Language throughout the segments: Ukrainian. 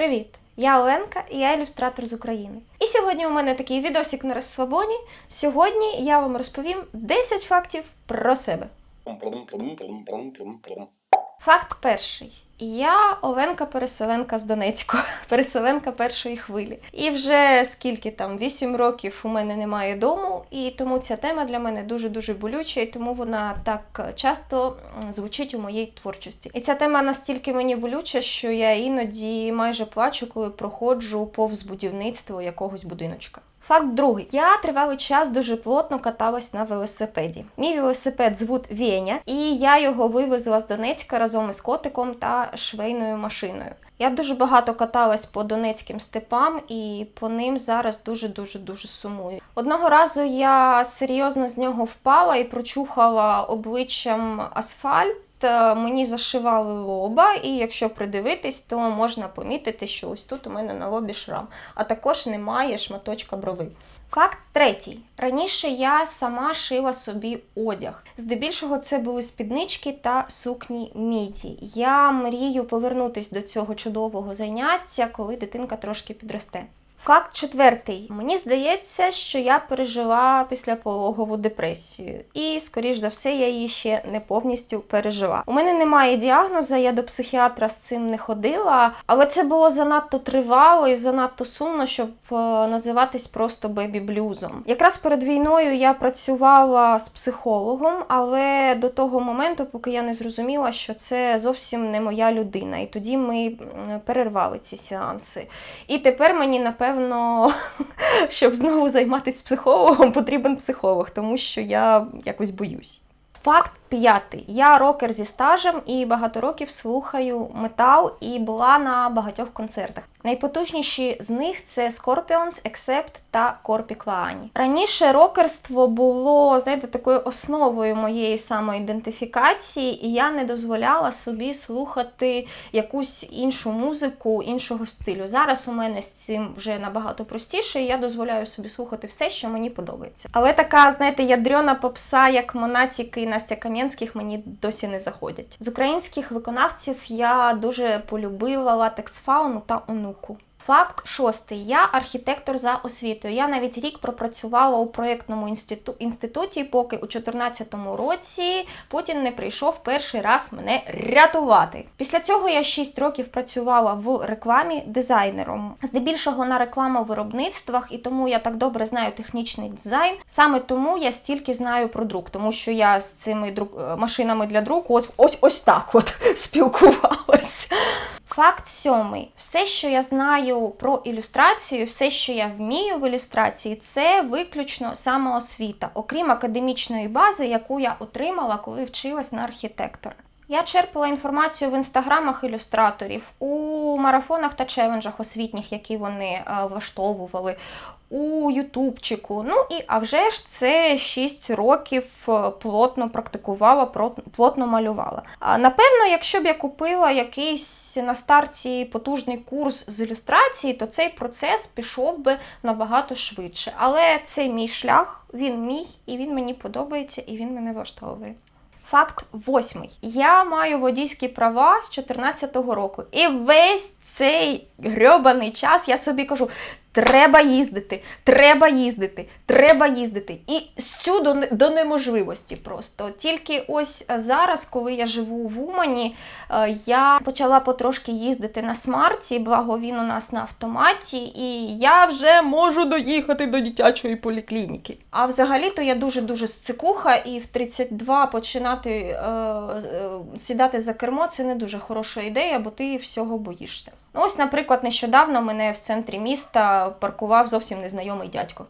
Привіт! Я Оленка і я ілюстратор з України. І сьогодні у мене такий відосик на розслабоні. Сьогодні я вам розповім 10 фактів про себе. Факт перший. Я Оленка Переселенка з Донецьку, переселенка першої хвилі. І вже скільки там 8 років у мене немає дому, і тому ця тема для мене дуже дуже болюча, і тому вона так часто звучить у моїй творчості. І ця тема настільки мені болюча, що я іноді майже плачу, коли проходжу повз будівництво якогось будиночка. Факт другий. Я тривалий час дуже плотно каталась на велосипеді. Мій велосипед звуть Веня, і я його вивезла з Донецька разом із котиком та швейною машиною. Я дуже багато каталась по донецьким степам і по ним зараз дуже дуже дуже сумую. Одного разу я серйозно з нього впала і прочухала обличчям асфальт. Е, Мені зашивали лоба, і якщо придивитись, то можна помітити, що ось тут у мене на лобі шрам, а також немає шматочка брови. Факт третій. Раніше я сама шила собі одяг. Здебільшого це були спіднички та сукні міді. Я мрію повернутись до цього чудового заняття, коли дитинка трошки підросте. Факт четвертий. Мені здається, що я пережила післяпологову депресію, і, скоріш за все, я її ще не повністю пережила. У мене немає діагноза, я до психіатра з цим не ходила, але це було занадто тривало і занадто сумно, щоб е, називатись просто бебі-блюзом. Якраз перед війною я працювала з психологом, але до того моменту, поки я не зрозуміла, що це зовсім не моя людина, і тоді ми перервали ці сеанси. І тепер мені напевно, щоб знову займатися психологом, потрібен психолог, тому що я якось боюсь. Факт п'ятий. Я рокер зі стажем і багато років слухаю метал і була на багатьох концертах. Найпотужніші з них це Scorpions, Accept та Корпі Клаані. Раніше рокерство було, знаєте, такою основою моєї самоідентифікації, і я не дозволяла собі слухати якусь іншу музику, іншого стилю. Зараз у мене з цим вже набагато простіше, і я дозволяю собі слухати все, що мені подобається. Але така, знаєте, ядрена попса, як Монатік і Настя Кам'янських, мені досі не заходять. З українських виконавців я дуже полюбила латекс фауну та онуку. Факт шостий. Я архітектор за освітою. Я навіть рік пропрацювала у проєктному інститу... інституті, поки у 2014 році Путін не прийшов перший раз мене рятувати. Після цього я 6 років працювала в рекламі дизайнером, здебільшого на рекламовиробництвах, і тому я так добре знаю технічний дизайн. Саме тому я стільки знаю про друк, тому що я з цими друк... е, машинами для друку ось ось, ось так от спілкувалась. Факт сьомий. Все, що я знаю про ілюстрацію, все, що я вмію в ілюстрації, це виключно самоосвіта, окрім академічної бази, яку я отримала, коли вчилась на архітектора. Я черпала інформацію в інстаграмах ілюстраторів, у марафонах та челенджах освітніх, які вони е, влаштовували, у Ютубчику. Ну і а вже ж це 6 років е, плотно практикувала, плотно малювала. А напевно, якщо б я купила якийсь на старті потужний курс з ілюстрації, то цей процес пішов би набагато швидше. Але це мій шлях, він мій, і він мені подобається, і він мене влаштовує. Факт восьмий. Я маю водійські права з 2014 року. І весь цей грьобаний час я собі кажу: треба їздити, треба їздити, треба їздити. І цю до, до неможливості просто. Тільки ось зараз, коли я живу в Умані, е, я почала потрошки їздити на смарті, благо він у нас на автоматі, і я вже можу доїхати до дитячої поліклініки. А взагалі-то я дуже-дуже сцикуха, і в 32 починати е, е, сідати за кермо це не дуже хороша ідея, бо ти всього боїшся. Ось, наприклад, нещодавно мене в центрі міста паркував зовсім незнайомий дядько.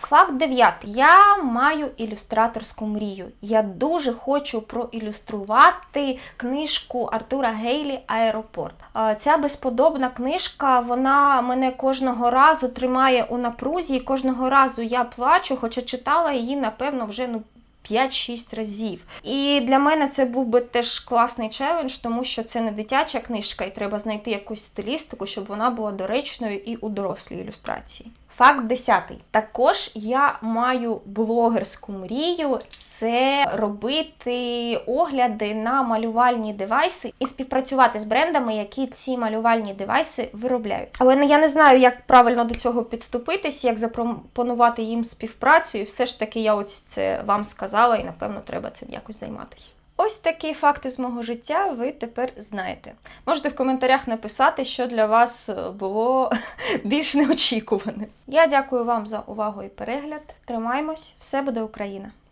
Факт дев'ятий. Я маю ілюстраторську мрію. Я дуже хочу проілюструвати книжку Артура Гейлі Аеропорт. Ця безподобна книжка, вона мене кожного разу тримає у напрузі, кожного разу я плачу, хоча читала її, напевно, вже ну. 5-6 разів. І для мене це був би теж класний челендж, тому що це не дитяча книжка, і треба знайти якусь стилістику, щоб вона була доречною і у дорослій ілюстрації. Факт десятий. Також я маю блогерську мрію це робити огляди на малювальні девайси і співпрацювати з брендами, які ці малювальні девайси виробляють. Але я не знаю, як правильно до цього підступитись, як запропонувати їм співпрацю, і все ж таки я ось це вам сказала, і напевно треба цим якось займатися. Ось такі факти з мого життя ви тепер знаєте. Можете в коментарях написати, що для вас е, було більш неочікуване. Я дякую вам за увагу і перегляд. Тримаймось, все буде Україна!